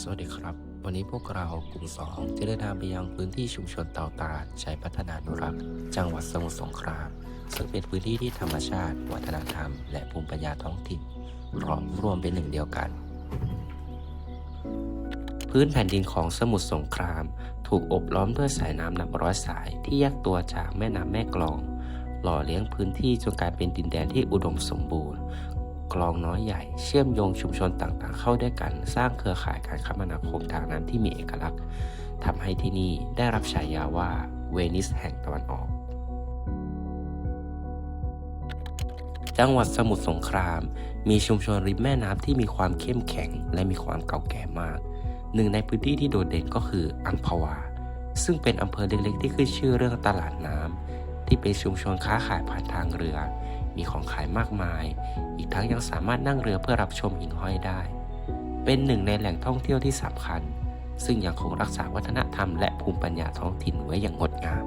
สวัสดีครับ วันนี้พวกเรากลุ่มสองจะเดินทางไปยังพื้นที่ชุมชนเตาตาลชัยพัฒนานุรักษ์ จังหวัดสมุทรสงคราม ซึ่งเป็นพื้นที่ที่ธรรมชาติ วัฒนธรรม และภูมิปัญญาท้องถิ่นพร้อมรวมเป็นหนึ่งเดียวกัน พื้นแผ่นดินของสมุทรสงคราม ถูกอบล้อมด้วยสายน้ำนับร้อยสายที่แยกตัวจากแม่น้ำแม่กลอง หล่อเลี้ยงพื้นที่จนกลายเป็นดินแดนที่อุดมสมบูรณ์ คลองน้อยใหญ่ เชื่อมโยงชุมชนต่างๆ เข้าด้วยกัน สร้างเครือข่ายการคมนาคมทางน้ำที่มีเอกลักษณ์ทำให้ที่นี่ได้รับฉายาว่าเวนิสแห่งตะวันออก จังหวัดสมุทรสงคราม มีชุมชนริมแม่น้ำที่มีความเข้มแข็งและมีความเก่าแก่มาก หนึ่งในพื้นที่ที่โดดเด่นก็คืออัมพวา ซึ่งเป็นอำเภอเล็กๆ ที่ขึ้นชื่อเรื่องตลาดน้ำที่เป็นชุมชนค้าขายผ่านทางเรือ มีของขายมากมาย อีกทั้งยังสามารถนั่งเรือเพื่อรับชมหิ่งห้อยได้ เป็นหนึ่งในแหล่งท่องเที่ยวที่สำคัญ ซึ่งยังคงรักษาวัฒนธรรมและภูมิปัญญาท้องถิ่นไว้อย่างงดงาม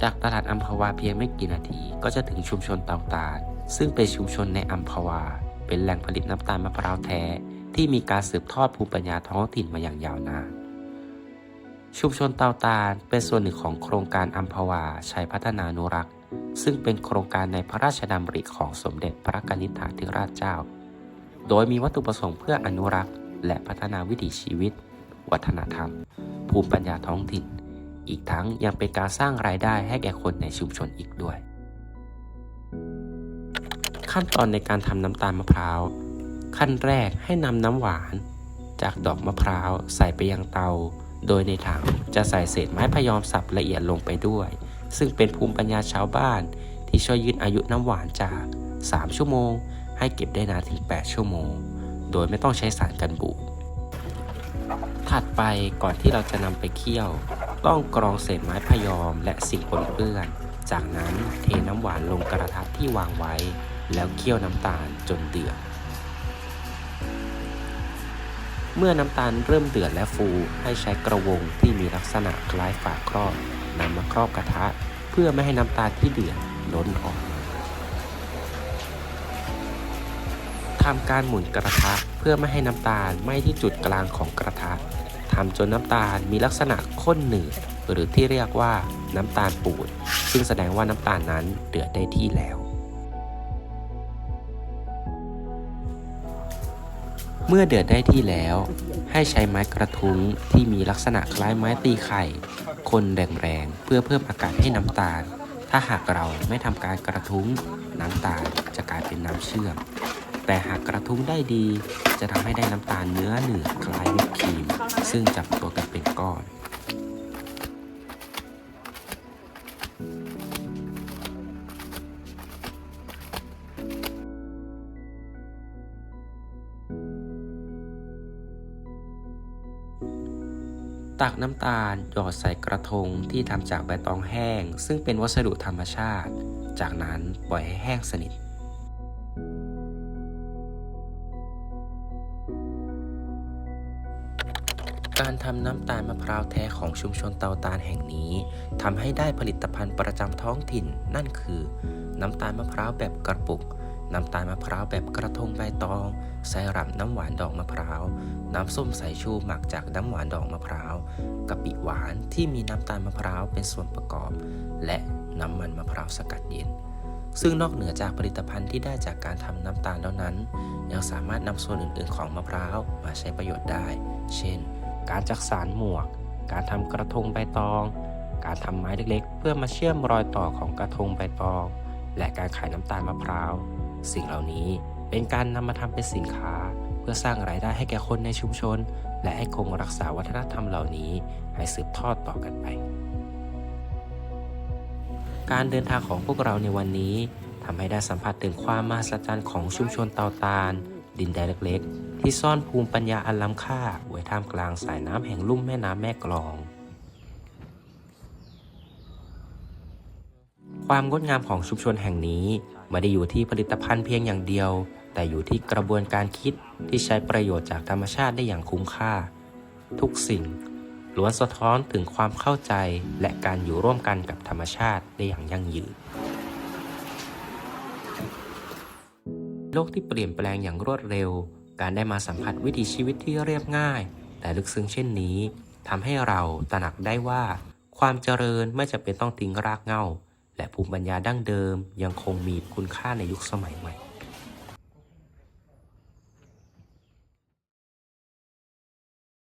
จากตลาดอัมพวาเพียงไม่กี่นาทีก็จะถึงชุมชนเตาตาลซึ่งเป็นชุมชนในอัมพวา เป็นแหล่งผลิตน้ำตาลมะพร้าวแท้ ที่มีการสืบทอดภูมิปัญญาท้องถิ่นมาอย่างยาวนานชุมชนเตาตาลเป็นส่วนหนึ่งของโครงการอัมพวาชัยพัฒนานุรักษ์ ซึ่งเป็นโครงการในพระราชดำริของสมเด็จพระกนิษฐาธิราชเจ้า โดยมีวัตถุประสงค์เพื่ออนุรักษ์ และพัฒนาวิถีชีวิต วัฒนธรรม ภูมิปัญญาท้องถิ่น อีกทั้งยังเป็นการสร้างรายได้ให้แก่คนในชุมชนอีกด้วย ขั้นตอนในการทำน้ำตาลมะพร้าว ขั้นแรกให้นำน้ำหวาน จากดอกมะพร้าวใส่ไปยังเตา โดยในถังจะใส่เศษไม้พยอมสับละเอียดลงไปด้วย ซึ่งเป็นภูมิปัญญาชาวบ้าน ที่ช่วยยืดอายุน้ำหวานจาก 3 ชั่วโมง ให้เก็บได้นานถึง 8 ชั่วโมง โดยไม่ต้องใช้สารกันบูดถัดไปก่อนที่เราจะนำไปเคี่ยว ต้องกรองเศษไม้พยอมและสิ่งปนเปื้อน จากนั้นเทน้ำหวานลงกระทะที่วางไว้ แล้วเคี่ยวน้ำตาลจนเดือดเมื่อน้ำตาลเริ่มเดือดและฟูให้ใช้กระวงที่มีลักษณะคล้ายฝาครอบ นำมาครอบกระทะ เพื่อไม่ให้น้ำตาลที่เดือดล้นออกทำการหมุนกระทะเพื่อไม่ให้น้ำตาลไหม้ที่จุดกลางของกระทะทำจนน้ำตาลมีลักษณะข้นหนืดหรือที่เรียกว่าน้ำตาลปูด ซึ่งแสดงว่าน้ำตาลนั้นเดือดได้ที่แล้ว เมื่อเดือดได้ที่แล้ว ให้ใช้ไม้กระทุ้งที่มีลักษณะคล้ายไม้ตีไข่ คนแรงๆ เพื่อเพิ่มอากาศให้น้ำตาล ถ้าหากเราไม่ทำการกระทุ้ง น้ำตาลจะกลายเป็นน้ำเชื่อม แต่หากกระทุ้งได้ดี จะทำให้ได้น้ำตาลเนื้อหนืดคล้ายวิปครีม ซึ่งจับตัวกันเป็นก้อน ตักน้ำตาลหยอดใส่กระทงที่ทำจากใบตองแห้ง ซึ่งเป็นวัสดุธรรมชาติ จากนั้นปล่อยให้แห้งสนิทการทำน้ำตาลมะพร้าวแท้ของชุมชนเตาตาลแห่งนี้ทำให้ได้ผลิตภัณฑ์ประจำท้องถิ่น นั่นคือ น้ำตาลมะพร้าวแบบกระปุก น้ำตาลมะพร้าวแบบกระทงใบตอง ไซรัปน้ำหวานดอกมะพร้าว น้ำส้มสายชูหมักจากน้ำหวานดอกมะพร้าวกะปิหวานที่มีน้ำตาลมะพร้าวเป็นส่วนประกอบ และน้ำมันมะพร้าวสกัดเย็น ซึ่งนอกเหนือจากผลิตภัณฑ์ที่ได้จากการทำน้ำตาลแล้วนั้น ยังสามารถนำส่วนอื่น ๆ ของมะพร้าวมาใช้ประโยชน์ได้ เช่น การจักสารหมวก การทำกระทงใบตอง การทำไม้เล็ก ๆ เพื่อมาเชื่อมรอยต่อของกระทงใบตอง และการขายน้ำตาลมะพร้าว สิ่งเหล่านี้เป็นการนำมาทำเป็นสินค้า เพื่อสร้างรายได้ให้แก่คนในชุมชน และให้คงรักษาวัฒนธรรมเหล่านี้ ให้สืบทอดต่อกันไป การเดินทางของพวกเราในวันนี้ทำให้ได้สัมผัสถึงความมหัศจรรย์ของชุมชนเตาตาล ดินแดนเล็กๆ ที่ซ่อนภูมิปัญญาอันล้ำค่าไว้ท่ามกลางสายน้ำแห่งลุ่มแม่น้ำแม่กลอง ความงดงามของชุมชนแห่งนี้ไม่ได้อยู่ที่ผลิตภัณฑ์เพียงอย่างเดียว แต่อยู่ที่กระบวนการคิดที่ใช้ประโยชน์จากธรรมชาติได้อย่างคุ้มค่า ทุกสิ่งล้วนสะท้อนถึงความเข้าใจและการอยู่ร่วมกันกับธรรมชาติได้อย่างยั่งยืน โลกที่เปลี่ยนแปลงอย่างรวดเร็ว การได้มาสัมผัสวิถีชีวิตที่เรียบง่าย แต่ลึกซึ้งเช่นนี้ทำให้เราตระหนักได้ว่า ความเจริญไม่จำเป็นต้องทิ้งรากเหง้า และภูมิปัญญาดั้งเดิมยังคงมีคุณค่าในยุคสมัยใหม่